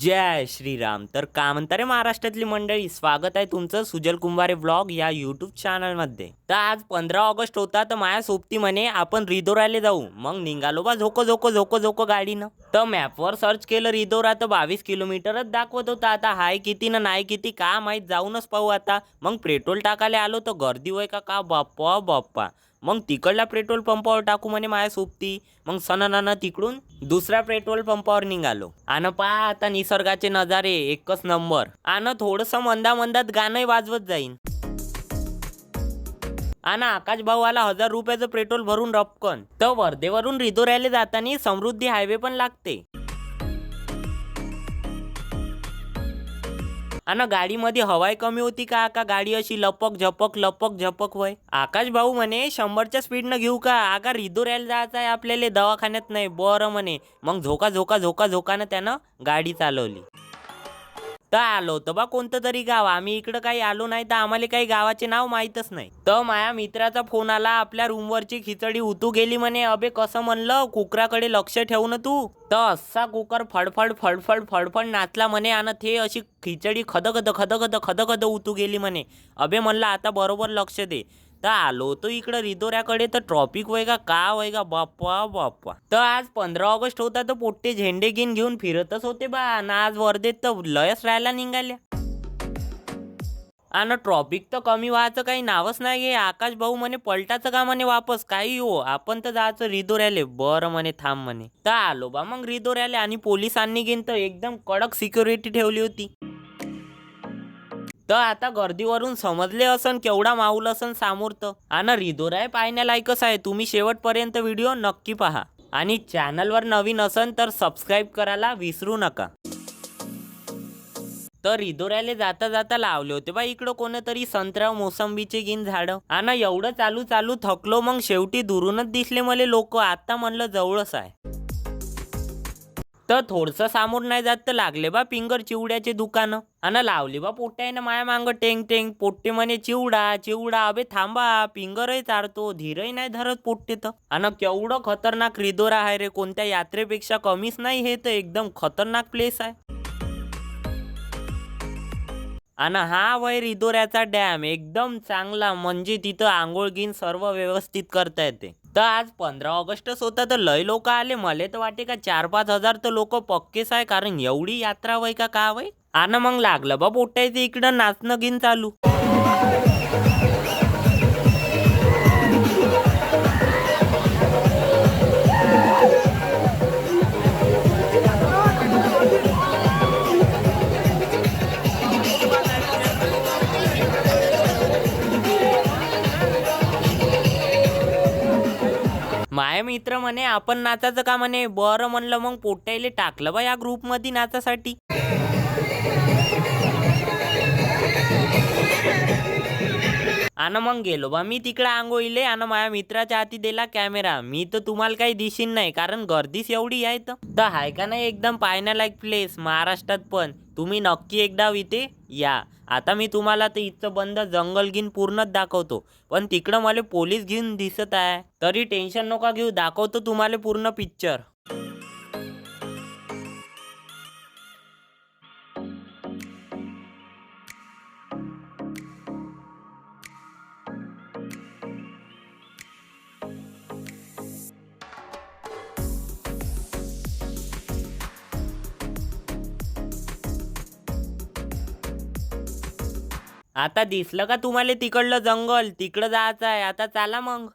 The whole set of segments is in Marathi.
जय श्रीराम. तर का म्हणता रे महाराष्ट्रातली मंडळी? स्वागत आहे तुमचं सुजल कुंभारे ब्लॉग या यूट्यूब चॅनलमध्ये तर आज पंधरा ऑगस्ट होता तर माया सोबती म्हणे आपण रिदोराले जाऊ. मग निघालो बा झोको झोको झोको झोको गाडीनं. तर मॅपवर सर्च केलं रिदोरा तर बावीस किलोमीटरच दाखवत होता. आता हाय किती ना नाही किती का माहीत जाऊनच पाहू आता. मग पेट्रोल टाकायला आलो तर गर्दी होय का? का बाप्पा बाप्पा. मग तिकडल्या पेट्रोल पंपावर टाकू म्हणे माया सोबती. मग सणानं तिकडून दुसऱ्या पेट्रोल पंपावर निघालो. आणि पहा आता निसर्गाचे नजारे एकच नंबर. आणि थोडस मंदा मंदात गाणंही वाजवत जाईन. आणि आकाश भाऊला हजार रुपयाचं पेट्रोल भरून रपकन. तर वर्धेवरून रिदोऱ्याला जाताना समृद्धी हायवे पण लागते. आणि गाडीमध्ये हवाई कमी होती का? का गाडी अशी लपक झपक लपक झपक होय? आकाश भाऊ म्हणे शंभरच्या स्पीडनं घेऊ का? आका रायला जायचं आहे आपल्याला दवाखान्यात नाही. बरं म्हणे. मग झोका झोका झोका झोकानं त्यानं गाडी चालवली. तर आलो तर बा कोणतं तरी गाव. आम्ही इकडं काही आलो नाही तर आम्हाला काही गावाचे नाव माहीतच नाही. तर माया मित्राचा फोन आला आपल्या रूमवरची खिचडी उतू गेली म्हणे. अबे कसं म्हणलं? कुकराकडे लक्ष ठेव ना तू. तर असा कुकर फडफड फडफड फडफड नाचला म्हणे आणि ते अशी खिचडी खदखद खदखद खदखद उतू गेली म्हणे. अबे म्हणलं आता बरोबर लक्ष दे. तर आलो तो इकडं रिदोऱ्याकडे. तर ट्रॉफिक वय का का वय का बाप्पा बाप्पा. तर आज पंधरा ऑगस्ट होता तर पोट्टे झेंडे घेऊन घेऊन फिरतच होते बा. आणि आज वर्धेत तर लयच राहायला निघाल्या. आणि ट्रॉफिक तर कमी व्हायचं काही नावच नाही घे आकाश भाऊ म्हणे पलटाचं का म्हणे वापस? काही हो आपण तर जायचं रिदोऱ्याले. बरं म्हणे थांब म्हणे. तर आलो बा मग रिदोऱ्याले आणि पोलिसांनी घेऊन तर एकदम कडक सिक्युरिटी ठेवली होती. तर आता गर्दीवरून समजले असन केवढा माऊल असन सामोरत. आणि रिदोराय पाहण्यालायकच आहे. तुम्ही शेवटपर्यंत व्हिडिओ नक्की पहा. आणि चॅनलवर नवीन असन तर सबस्क्राईब करायला विसरू नका. तर रिदोऱ्याला जाता जाता लावले होते बा इकडं कोणतरी संत्रा मोसंबीचे गिन झाडं. आणि एवढं चालू चालू थकलो मग शेवटी दुरूनच दिसले मले लोक. आता म्हणलं जवळच आहे. तर थोडस सामोर नाही जात तर लागले बा पिंगर चिवड्याचे दुकानं. आणि लावली बा पोट्यानं माया मांग टेंग टेंग. पोट्टे म्हणे चिवडा चिवडा अबे थांबा पिंगरही चारतो धीरही नाही धरत पोट्टे तर. आणि केवढं खतरनाक रिदोरा आहे रे कोणत्या यात्रेपेक्षा कमीच नाही हे तर एकदम खतरनाक प्लेस आहे आणि हा वय रिदोऱ्याचा डॅम एकदम चांगला म्हणजे तिथं आंघोळ घेऊन सर्व व्यवस्थित करता येते. तर आज पंधरा ऑगस्टच होता तर लय लोक आले. मले तर वाटे का चार पाच हजार तर लोक पक्केच आहे कारण एवढी यात्रा वय का का वय आणि मग लागलं बा पोटायचं इकडं नाचणं गिन चालू. माया मित्र म्हणे आपण नाचायचं का म्हणे? बरं म्हणलं मग पोट्याले टाकलं बा या ग्रुपमध्ये नाचासाठी. आणि मग गेलो बा. मी तिकडे आंघोळीले आणि माझ्या मित्राच्या हाती दिला कॅमेरा. मी तर तुम्हाला काही दिशीन नाही कारण गर्दीच एवढी आहे तर. तर का नाही एकदम पाहण्यालायक प्लेस महाराष्ट्रात पण. तुम्ही नक्की एकदा इथे या. आता मी तुम्हाला तर इथचं बंद जंगल घेऊन पूर्णच दाखवतो. पण तिकडं मला पोलीस घेऊन दिसत आहे. तरी टेन्शन नका घेऊ दाखवतो तुम्हाला पूर्ण पिक्चर आता दिसलं का तुम्हाला तिकडलं जंगल? तिकडं जायचं आहे आता चाला मग.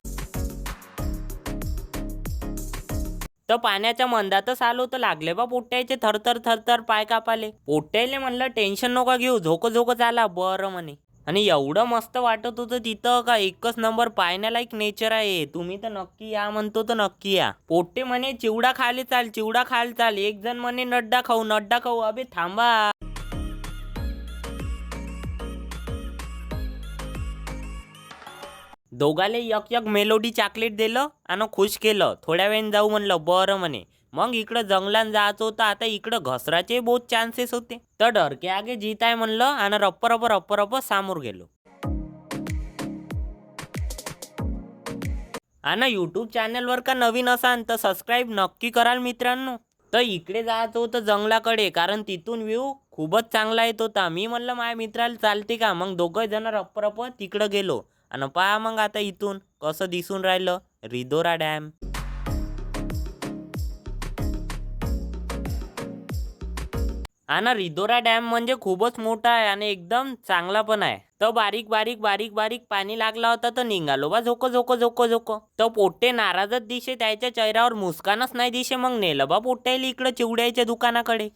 तर पाण्याच्या मंदातच आलो तर लागले बा पोट्याचे थरथर थरथर पाय कापाले. पोट्याले म्हणलं टेन्शन नका घेऊ. झोक झोक चाला. बरं म्हणे. आणि एवढं मस्त वाटत होतं तिथं का एकच नंबर पाहण्यालायक नेचर आहे. तुम्ही तर नक्की या म्हणतो तर नक्की या. पोट्टे म्हणे चिवडा खाली चाल चिवडा खाल चाल. एक जण म्हणे नड्डा खाऊ नड्डा खाऊ. अबे थांबा. दोघाले यक यक मेलोडी चॉकलेट दिलं आणि खुश केलं. थोड्या वेळाने जाऊ म्हणलं बरं म्हणे. मग इकडं जंगलात जायचं होतं आता इकडं घसराचे बहुत चान्सेस होते. तर डरके आगे जीत आहे म्हणलं आणि रप्प रप्प रप्प रप्प सामोर गेलो. आणि यूट्यूब चॅनलवर का नवीन असाल तर सबस्क्राईब नक्की कराल मित्रांनो. तर इकडे जायचं होतं जंगलाकडे कारण तिथून व्ह्यू खूपच चांगला येत होता. मी म्हणलं माझ्या मित्राला चालते का? मग दोघं जण रप्प रप्प तिकडं गेलो. आणि पहा मग आता इथून कसं दिसून राहिलं रिदोरा डॅम. आणि रिदोरा डॅम म्हणजे खूपच मोठा आहे आणि एकदम चांगला पण आहे. तर बारीक बारीक बारीक बारीक पाणी लागला होता तर निघालो बा झोको झोको झोको झोको. तर पोट्टे नाराजच दिशे त्याच्या चेहऱ्यावर मुस्कानच नाही दिशे मग नेलं बा पोट्ट्याला इकडं चिवड्याच्या दुकानाकडे.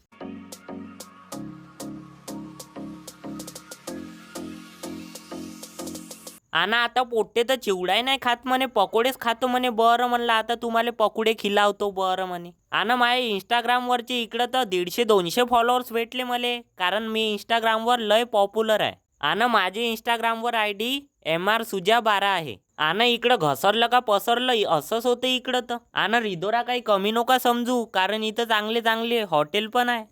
आणि आता पोट्टे तर चिवडाही नाही खात म्हणे पकोडेच खातो म्हणे. बरं म्हणलं आता तुम्हाला पकोडे खिलावतो बरं म्हणे. आणि माझ्या इंस्टाग्रामवरचे इकडं तर दीडशे दोनशे फॉलोअर्स भेटले मले कारण मी इंस्टाग्रामवर लय पॉप्युलर आहे. आणि माझे इंस्टाग्रामवर I D M R Suja बारा आहे. आणि इकडं घसरलं का पसरलं असंच होतं इकडं तर. आणि रिदोरा काही कमी नका समजू कारण इथं चांगले चांगले हॉटेल पण आहे.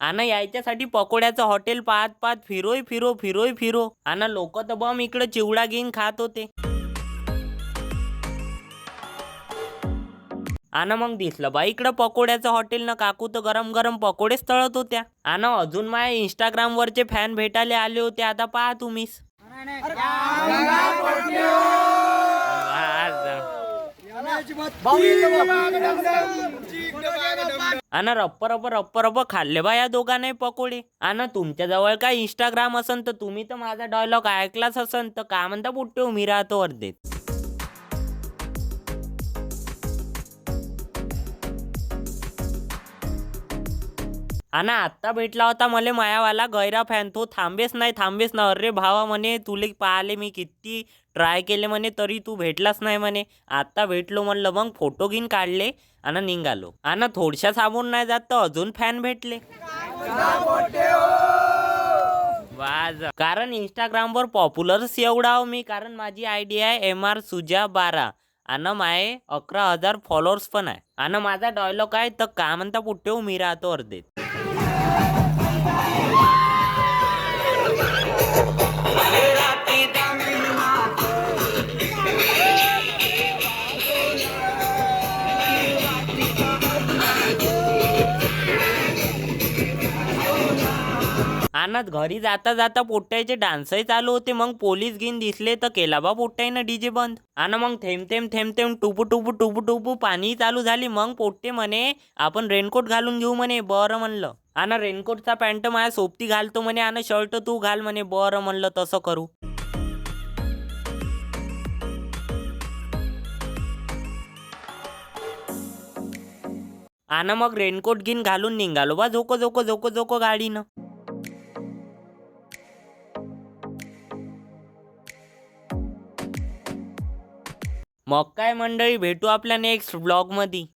आणि यायच्यासाठी पकोड्याचं हॉटेल पाहत पाहत फिरोय फिरो फिरोय फिरो. आणि लोक तर बम इकडे चिवडा घेऊन खात होते. आणि मग दिसलं बा इकडं पकोड्याचं हॉटेल ना काकू तर गरम गरम पकोडेच तळत होत्या. आणि अजून माझ्या इंस्टाग्राम वरचे फॅन भेटायला आले होते आता पहा तुम्हीच. आणि रप्प रप्प रप्प रप्प खाल्ले बा या दोघांनाही पकोडे. आणि तुमच्या जवळ काय इंस्टाग्राम असन तर तुम्ही तर माझा डायलॉग ऐकलाच असन. तर का म्हणता पुट्टे मी राहतो अर्धेत. आणि आत्ता भेटला होता मले मायावाला गैरा फॅन तो थांबेच नाही थांबेच ना अरे भावा म्हणे तुले पाहिले मी किती ट्राय केले म्हणे तरी तू भेटलाच नाही म्हणे. आत्ता भेटलो म्हणलं मग फोटो घेऊन काढले. आणि निघालो. आणि थोडशा साबून नाही जात तर अजून फॅन भेटले. वाज. कारण इंस्टाग्रामवर पॉप्युलरच एवढा हो मी कारण माझी आय डी आहे एम आर सुजा बारा. आणि माये अकरा हजार फॉलोअर्स पण आहे. आणि माझा डायलॉग आहे तर का म्हणता पुट्टे मी राहतो अर्धेत आणि घरी जाता जाता पोट्ट्याचे डान्सही चालू होते. मग पोलीस घेऊन दिसले तर केला बा पोट्ट्यानं डीजे बंद. आणि मग थेंब थेंब थेंब थेंब टुपू टुपू टुपू टुपू पाणी चालू झाली. मग पोट्टे म्हणे आपण रेनकोट घालून घेऊ म्हणे. बरं म्हणलं. आणि रेनकोटचा पॅन्ट माझ्या सोबती घालतो म्हणे. आणि शर्ट तू घाल म्हणे. बरं म्हणलं तसं करू. आणि मग रेनकोट घेऊन घालून निघालो बा. झोको झोको झोको झोको गाडीनं. मग काय मंडळी भेटू आपल्या नेक्स्ट ब्लॉगमध्ये